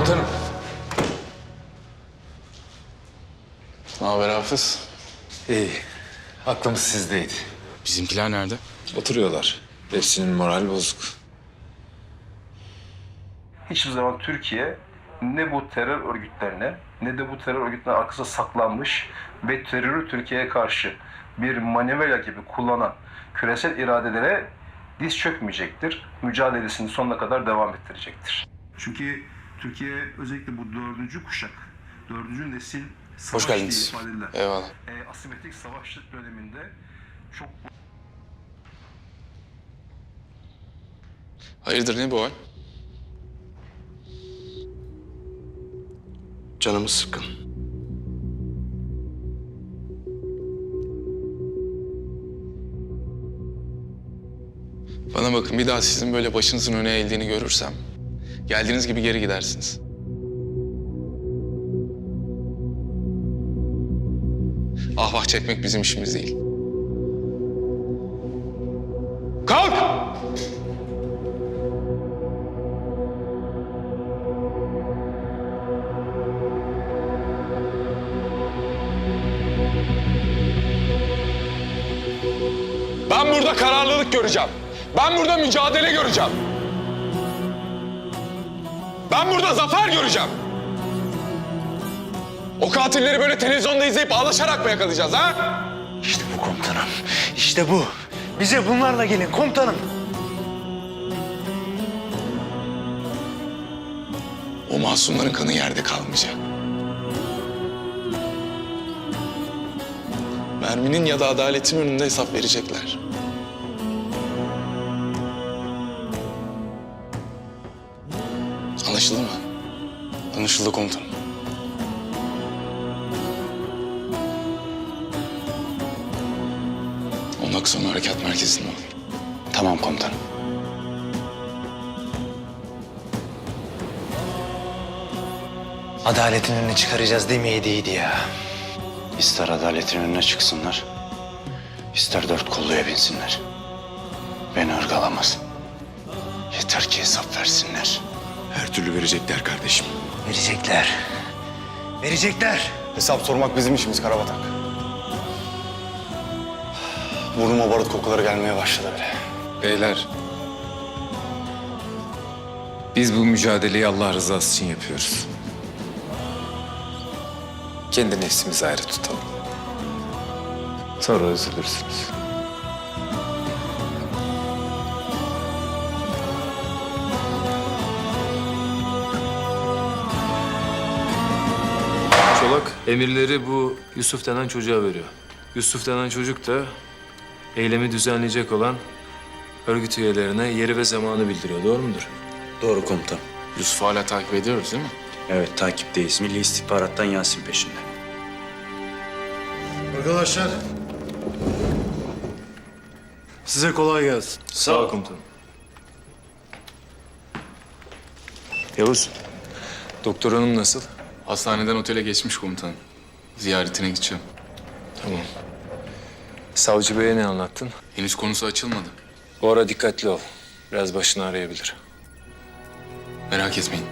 Komutanım. Ne haber Hafız? İyi. Aklımız sizdeydi. Bizimkiler nerede? Oturuyorlar. Hepsinin moral bozuk. hiçbir zaman Türkiye ne bu terör örgütlerine ne de bu terör örgütlerinin arkasında saklanmış ve terörü Türkiye'ye karşı bir manevra gibi kullanan küresel iradelere diz çökmeyecektir. Mücadelesini sonuna kadar devam ettirecektir. Çünkü Türkiye özellikle bu dördüncü kuşak, dördüncü nesil savaş diye geldiniz. ifade edilen Eyvallah. e, asimetrik savaşlık döneminde çok Hayırdır ne bu hal? Canımız sıkkın. Bana bakın bir daha sizin böyle başınızın öne eğildiğini görürsem... ...geldiğiniz gibi geri gidersiniz. Ahvah çekmek bizim işimiz değil. Kalk! Ben burada kararlılık göreceğim. Ben burada mücadele göreceğim. Ben burada zafer göreceğim. O katilleri böyle televizyonda izleyip ağlaşarak mı yakalayacağız ha? İşte bu komutanım. İşte bu. Bize bunlarla gelin komutanım. O masumların kanı yerde kalmayacak. Merminin ya da adaletin önünde hesap verecekler. Anlaşıldı komutanım. On dakika sonra harekat merkezinde ol. Tamam komutanım. Adaletin önüne çıkaracağız demeyeydi ya. İster adaletin önüne çıksınlar, ister dört kolluya binsinler. Beni ırgalamaz. Yeter ki hesap versinler. Her türlü verecekler kardeşim. Verecekler. Verecekler. Hesap sormak bizim işimiz Karabatak. Burnuma barut kokuları gelmeye başladı bile. Beyler. Biz bu mücadeleyi Allah rızası için yapıyoruz. Kendi nefsimizi ayrı tutalım. Sonra üzülürsünüz. Emirleri bu Yusuf denen çocuğa veriyor. Yusuf denen çocuk da eylemi düzenleyecek olan örgüt üyelerine yeri ve zamanı bildiriyor. Doğru mudur? Doğru komutan. Yusuf'u hala takip ediyoruz değil mi? Evet takipteyiz. Milli İstihbarattan Yasin peşinde. Arkadaşlar. Size kolay gelsin. Sağ ol komutanım. Yavuz. Doktor hanım nasıl? Hastaneden otele geçmiş komutanım. Ziyaretine gideceğim. Tamam. Savcı beye ne anlattın? Henüz konusu açılmadı. Bu ara dikkatli ol. Biraz başını arayabilir. Merak etmeyin.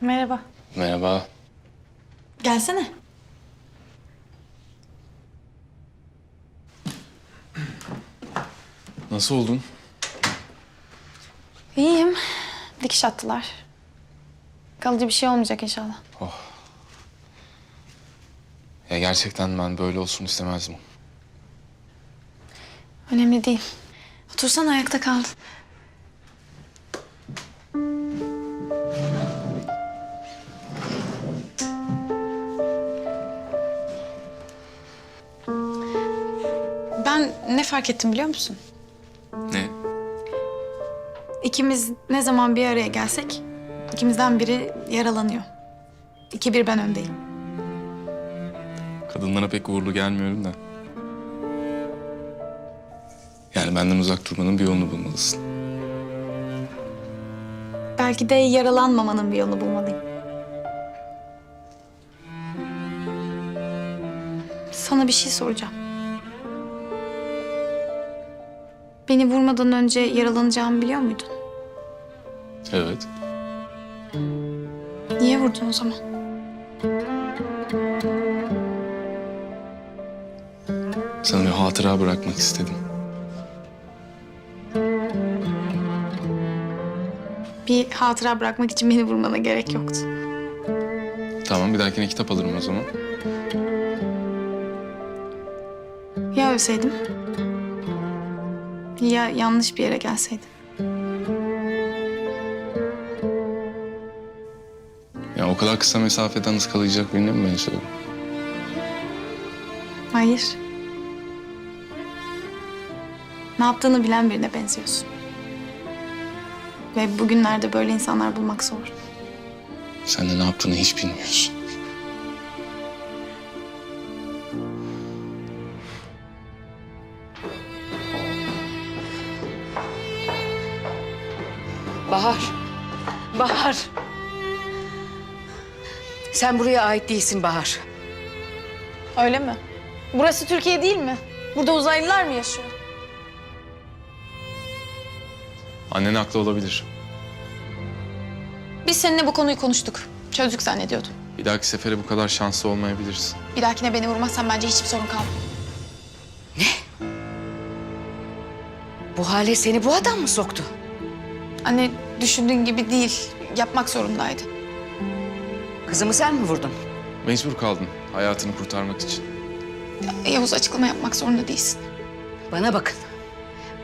Merhaba. Merhaba. Gelsene. Nasıl oldun? İyiyim. Dikiş attılar. Kalıcı bir şey olmayacak inşallah. Ya gerçekten ben böyle olsun istemezdim. Önemli değil. Otursan ayakta kaldın. Ben ne fark ettim biliyor musun? İkimiz ne zaman bir araya gelsek ikimizden biri yaralanıyor. İki bir ben öndeyim. Kadınlara pek uğurlu gelmiyorum da. Yani benden uzak durmanın bir yolunu bulmalısın. Belki de yaralanmamanın bir yolunu bulmalıyım. Sana bir şey soracağım. Beni vurmadan önce yaralanacağımı biliyor muydun? Evet. Niye vurdun o zaman? Sana bir hatıra bırakmak istedim. Bir hatıra bırakmak için beni vurmana gerek yoktu. Tamam bir dahakine kitap alırım o zaman. Ya ölseydim? Ya yanlış bir yere gelseydim? O kadar kısa mesafeden ıskalayacak birine mi benziyorum? Hayır. Ne yaptığını bilen birine benziyorsun. Ve bugünlerde böyle insanlar bulmak zor. Sen de ne yaptığını hiç bilmiyorsun. Sen buraya ait değilsin Bahar. Öyle mi? Burası Türkiye değil mi? Burada uzaylılar mı yaşıyor? Annen haklı olabilir. Biz seninle bu konuyu konuştuk. Çözdük zannediyordum. Bir dahaki sefere bu kadar şanslı olmayabilirsin. Bir dahakine beni vurmazsan bence hiçbir sorun kalmaz. Bu hale seni bu adam mı soktu? Anne düşündüğün gibi değil. Yapmak zorundaydı. Kızımı sen mi vurdun? Mecbur kaldın hayatını kurtarmak için. Yavuz açıklama yapmak zorunda değilsin. Bana bakın.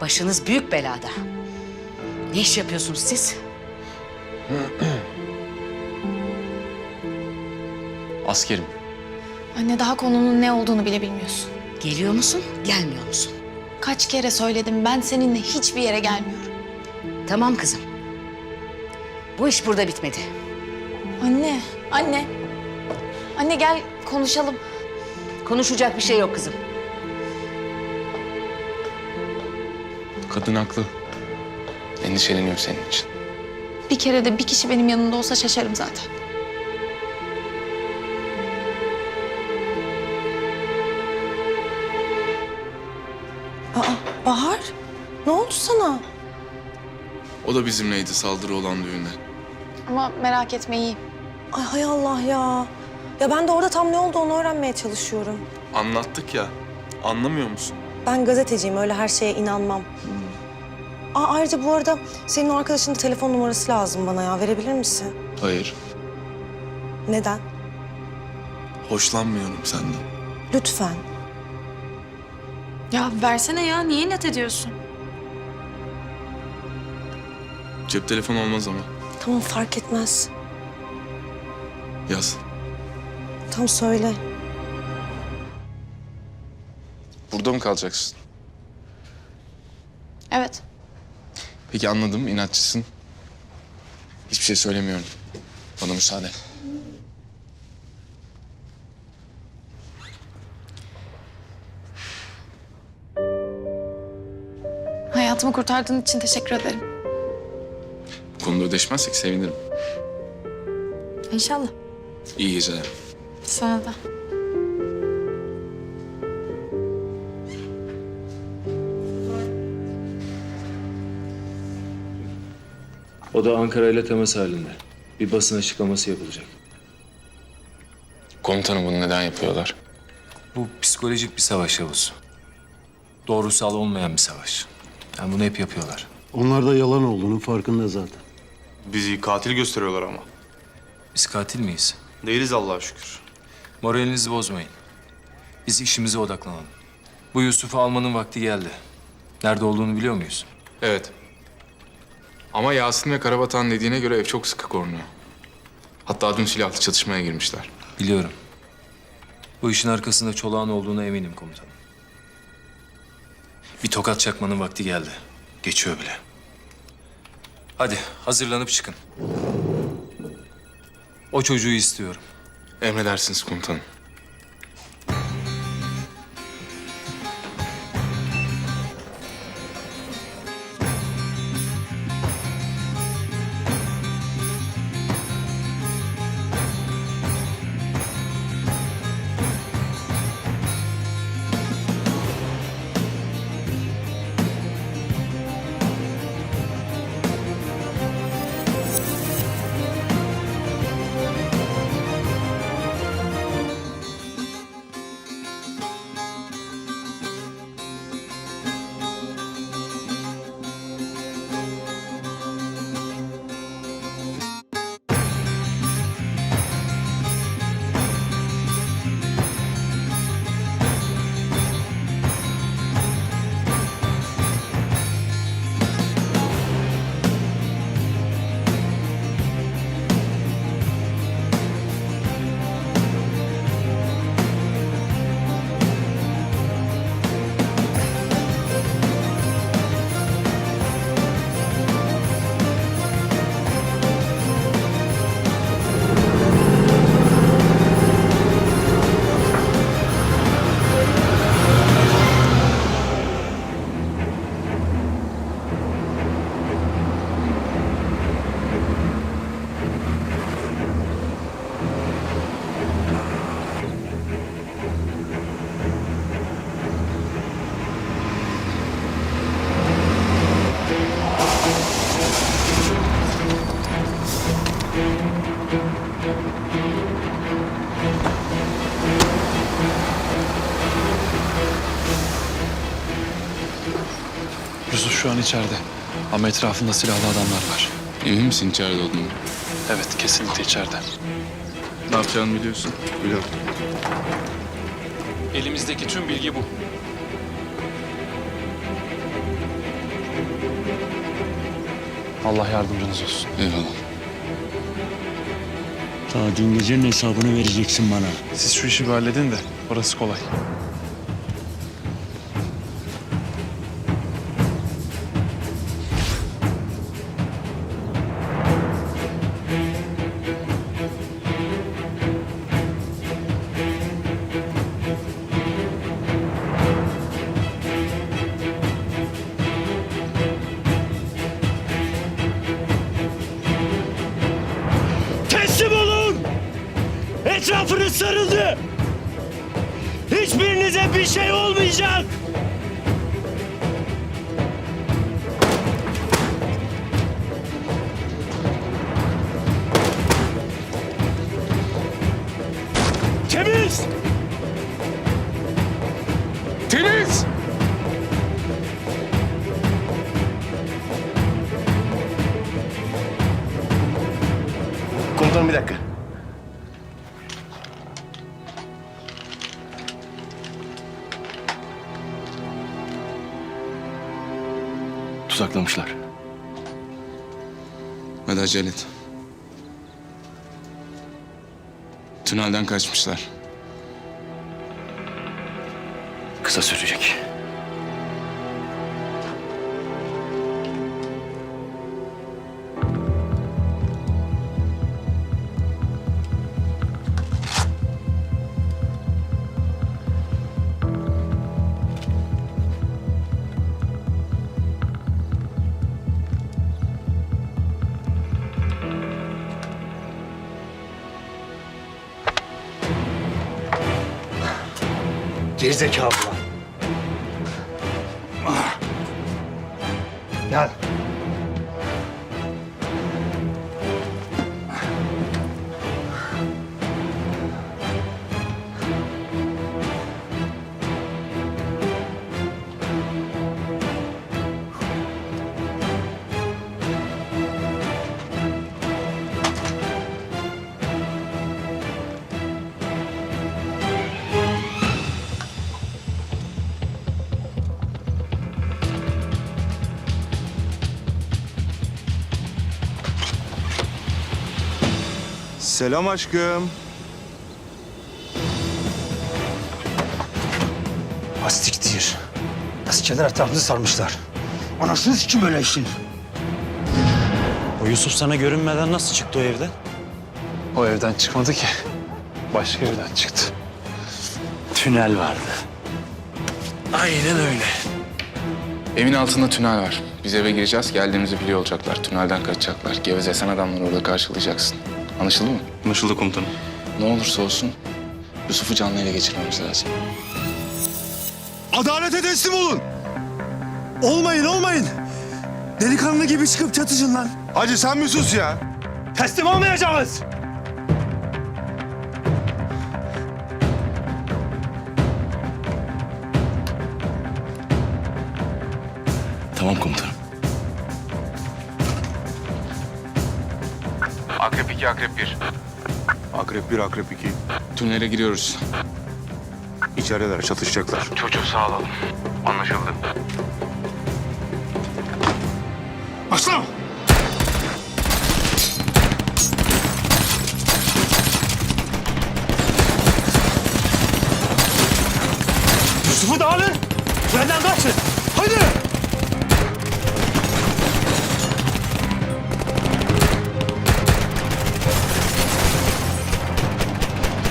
Başınız büyük belada. Ne iş yapıyorsunuz siz? Askerim. Anne daha konunun ne olduğunu bile bilmiyorsun. Geliyor musun, gelmiyor musun? Kaç kere söyledim ben seninle hiçbir yere gelmiyorum. Tamam kızım. Bu iş burada bitmedi. Anne, anne. Anne gel konuşalım. Konuşacak bir şey yok kızım. Kadın haklı. Endişeleniyorum senin için. Bir kere de bir kişi benim yanımda olsa şaşarım zaten. Bahar, ne oldu sana? O da bizimleydi saldırı olan düğünde. Ama merak etme iyi. Ay hay Allah ya. Ya ben de orada tam ne olduğunu öğrenmeye çalışıyorum. Anlattık ya. Anlamıyor musun? Ben gazeteciyim, öyle her şeye inanmam. Aa, ayrıca bu arada senin o arkadaşının telefon numarası lazım bana ya. Verebilir misin? Hayır. Neden? Hoşlanmıyorum senden. Lütfen. Ya versene ya niye net ediyorsun? Cep telefonu olmaz ama. Tamam fark etmez. Yaz. Tam söyle. Burada mı kalacaksın? Evet. Peki anladım inatçısın. Hiçbir şey söylemiyorum. Bana müsaade. Hayatımı kurtardığın için teşekkür ederim. Bu konuda ödeşmezsek sevinirim. İnşallah. İyi geceler. Sana da. O da Ankara ile temas halinde. Bir basın açıklaması yapılacak. Komutanım bunu neden yapıyorlar? Bu psikolojik bir savaş Yavuz. Doğrusal olmayan bir savaş. Yani bunu hep yapıyorlar. Onlar da yalan olduğunun farkında zaten. Bizi katil gösteriyorlar ama. Biz katil miyiz? Değiliz Allah'a şükür. Moralinizi bozmayın. Biz işimize odaklanalım. Bu Yusuf'u almanın vakti geldi. Nerede olduğunu biliyor muyuz? Evet. Ama Yasin ve Karabatan dediğine göre ev çok sıkı korunuyor. Hatta dün silahlı çatışmaya girmişler. Biliyorum. Bu işin arkasında çolağın olduğuna eminim komutanım. Bir tokat çakmanın vakti geldi. Geçiyor bile. Hadi hazırlanıp çıkın. O çocuğu istiyorum. Emredersiniz komutanım. İçeride. Ama etrafında silahlı adamlar var. Emin misin içeride olduğunu? Evet, kesinlikle içeride. Ne yapacağını biliyorsun. Biliyorum. Elimizdeki tüm bilgi bu. Allah yardımcınız olsun. Eyvallah. Daha dün gecenin hesabını vereceksin bana. Siz şu işi bir halledin de orası kolay. Temiz! Temiz! Komutanım bir dakika. Tuzaklamışlar. Hadi acele et. Tünelden kaçmışlar. Kısa sürecek. Gerizekalı lan. Gel. Selam aşkım. Astiktir. Askerler etrafımızı sarmışlar. Anasını kim öyle işin? O Yusuf sana görünmeden nasıl çıktı o evden? O evden çıkmadı ki. Başka evden çıktı. Tünel vardı. Aynen öyle. Evin altında tünel var. Biz eve gireceğiz. Geldiğimizi biliyor olacaklar. Tünelden kaçacaklar. Geveze sen adamları orada karşılayacaksın. Anlaşıldı mı? Anlaşıldı komutanım. Ne olursa olsun Yusuf'u canlı ele geçirmemiz lazım. Adalete teslim olun. Olmayın olmayın. Delikanlı gibi çıkıp çatışın lan. Hacı sen mi sus ya? Teslim olmayacağız. Tamam komutanım. 2, Akrep 1. Akrep bir, akrep iki. Tünele giriyoruz. İçerideler, çatışacaklar. Çocuğu sağlayalım. Anlaşıldı. Başla. Yusuf'u da alın. Benden kaçın. Hadi.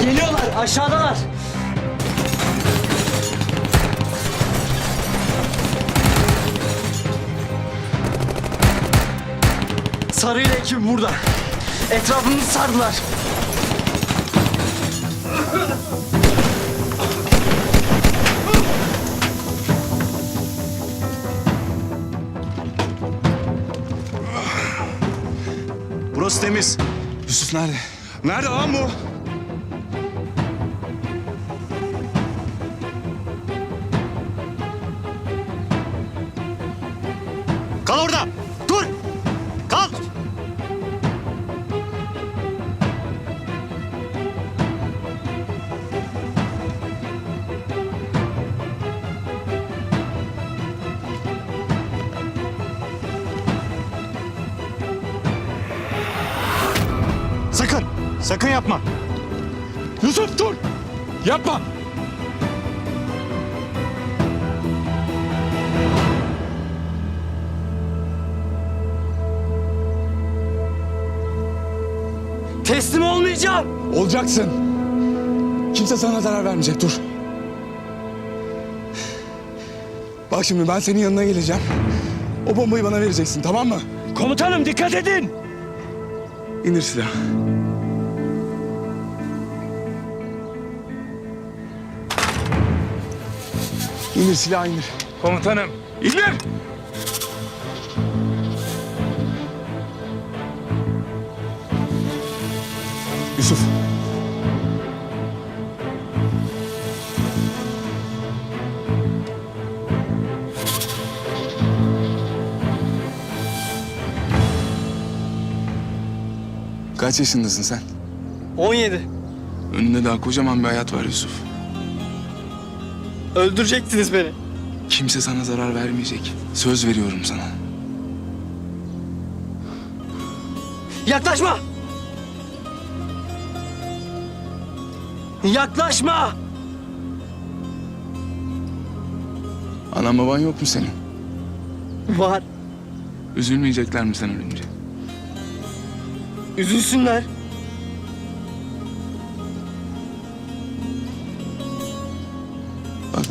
Geliyorlar aşağıdalar. Sarı ile ekip burada. Etrafımızı sardılar. Burası temiz. Yusuf nerede? Nerede lan bu? Sakın. Yapma. Yusuf dur! Yapma! Teslim olmayacağım. Olacaksın. Kimse sana zarar vermeyecek. Dur. Bak şimdi ben senin yanına geleceğim. O bombayı bana vereceksin tamam mı? Komutanım dikkat edin. İndir silahı. İndir silahı indir. Komutanım. İndir! Yusuf. Kaç yaşındasın sen? 17. Önünde daha kocaman bir hayat var Yusuf. Öldürecektiniz beni. Kimse sana zarar vermeyecek. Söz veriyorum sana. Yaklaşma. Yaklaşma. Anan baban yok mu senin? Var. Üzülmeyecekler mi sen ölünce? Üzülsünler.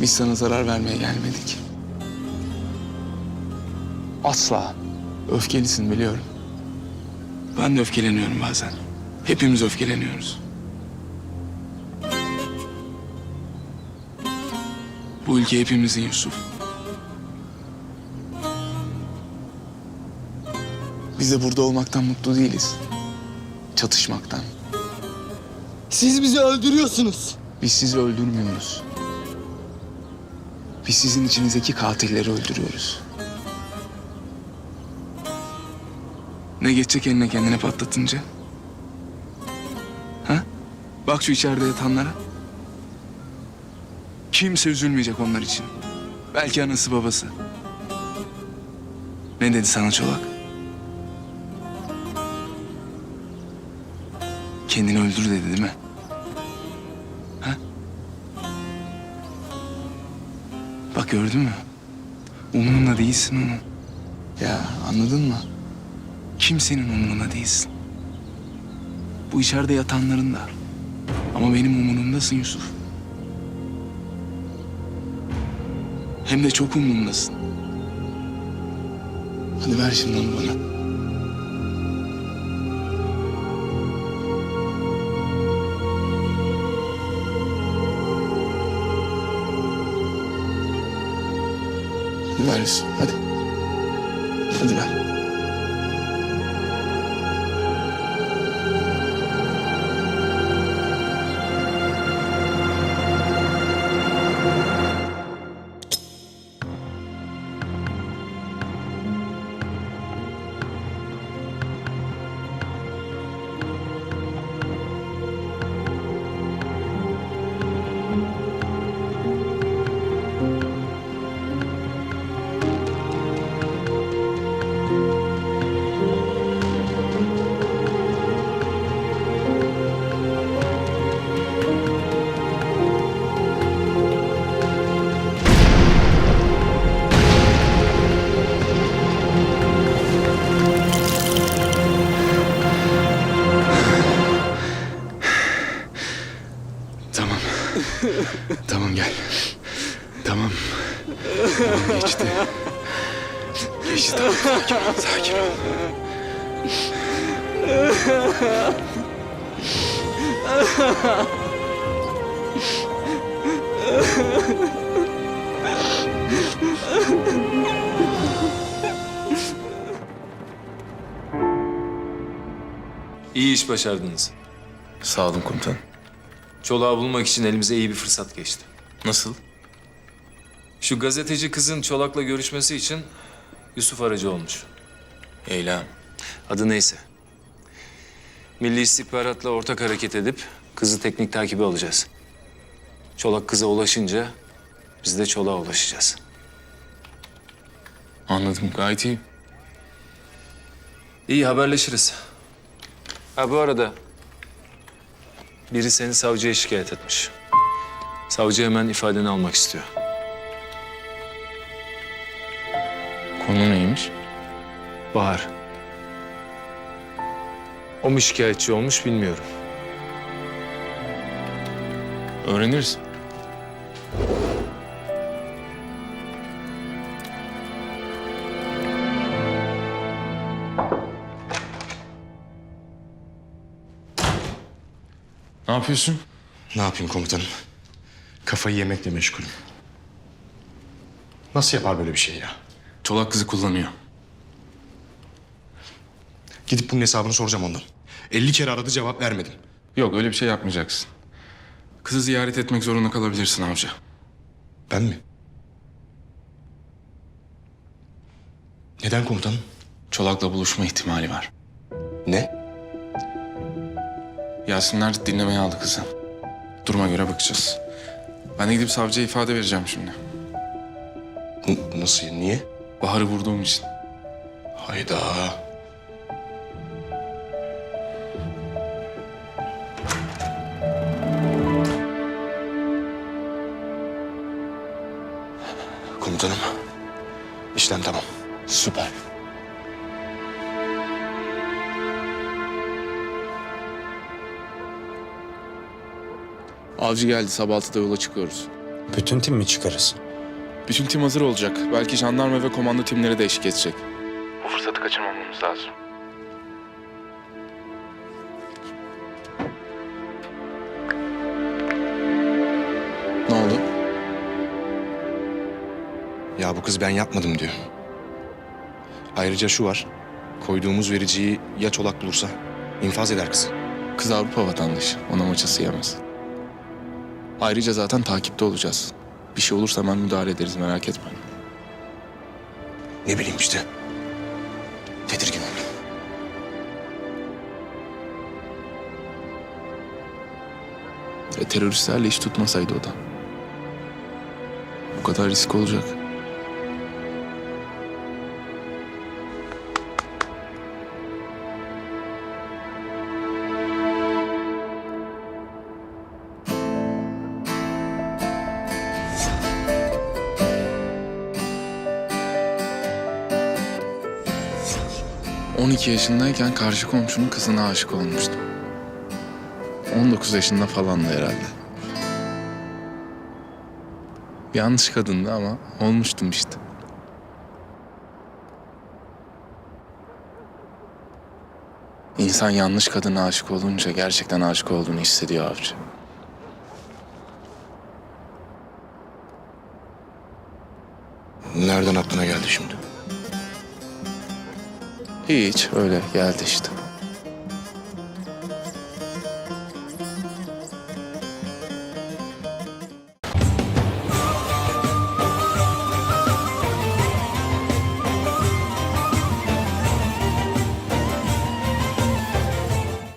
Biz sana zarar vermeye gelmedik. Asla. Öfkelisin biliyorum. Ben de öfkeleniyorum bazen. Hepimiz öfkeleniyoruz. Bu ülke hepimizin Yusuf. Biz de burada olmaktan mutlu değiliz. Çatışmaktan. Siz bizi öldürüyorsunuz. Biz sizi öldürmüyoruz. Biz sizin içinizdeki katilleri öldürüyoruz. Ne geçecek eline kendine patlatınca? Ha? Bak şu içeride yatanlara. Kimse üzülmeyecek onlar için. Belki anası babası. Ne dedi sana Çolak? Kendini öldür dedi değil mi? Bak gördün mü? Umurunda değilsin onun. Ya anladın mı? Kimsenin umurunda değilsin. Bu içeride yatanların da. Ama benim umurumdasın Yusuf. Hem de çok umurumdasın. Hadi ver şimdi onu bana. Yusuf, hadi. Hadi ver. Başardınız. Sağ olun komutanım. Çolağı bulmak için elimize iyi bir fırsat geçti. Nasıl? Şu gazeteci kızın Çolak'la görüşmesi için Yusuf aracı olmuş. Eylem. Adı neyse. Milli istihbaratla ortak hareket edip kızı teknik takibe alacağız. Çolak kıza ulaşınca biz de çolağa ulaşacağız. Anladım gayet iyi. İyi haberleşiriz. Ha bu arada biri seni savcıya şikayet etmiş. Savcı hemen ifadeni almak istiyor. Konu neymiş? Bahar. O mu şikayetçi olmuş bilmiyorum. Öğreniriz. Ne yapıyorsun? Ne yapayım komutanım? Kafayı yemekle meşgulüm. Nasıl yapar böyle bir şey ya? Çolak kızı kullanıyor. Gidip bunun hesabını soracağım ondan. 50 kere aradı cevap vermedim. Yok öyle bir şey yapmayacaksın. Kızı ziyaret etmek zorunda kalabilirsin avcı. Ben mi? Neden komutanım? Çolak'la buluşma ihtimali var. Ne? Yasinler dinlemeye aldı kızı. Duruma göre bakacağız. Ben de gidip savcıya ifade vereceğim şimdi. N- nasıl? Niye? Bahar'ı vurduğum için. Hayda. Komutanım. işlem tamam. Süper. Avcı geldi. Sabah 6'da yola çıkıyoruz. Bütün tim mi çıkarız? Bütün tim hazır olacak. Belki jandarma ve komando timleri de eşlik edecek. Bu fırsatı kaçırmamamız lazım. Ne oldu? Ya bu kız ben yapmadım diyor. Ayrıca şu var. Koyduğumuz vericiyi ya çolak bulursa infaz eder kızı. Kız Avrupa vatandaşı. Ona maçası yemez. Ayrıca zaten takipte olacağız. Bir şey olursa hemen müdahale ederiz merak etme. Ne bileyim işte. Tedirgin oldum. E, teröristlerle iş tutmasaydı o da. Bu kadar risk olacak. ...12 yaşındayken karşı komşunun kızına aşık olmuştum. 19 yaşında falandı herhalde. Yanlış kadındı ama olmuştum işte. İnsan yanlış kadına aşık olunca gerçekten aşık olduğunu hissediyor avcı. Nereden aklına geldi şimdi? Hiç öyle geldi işte.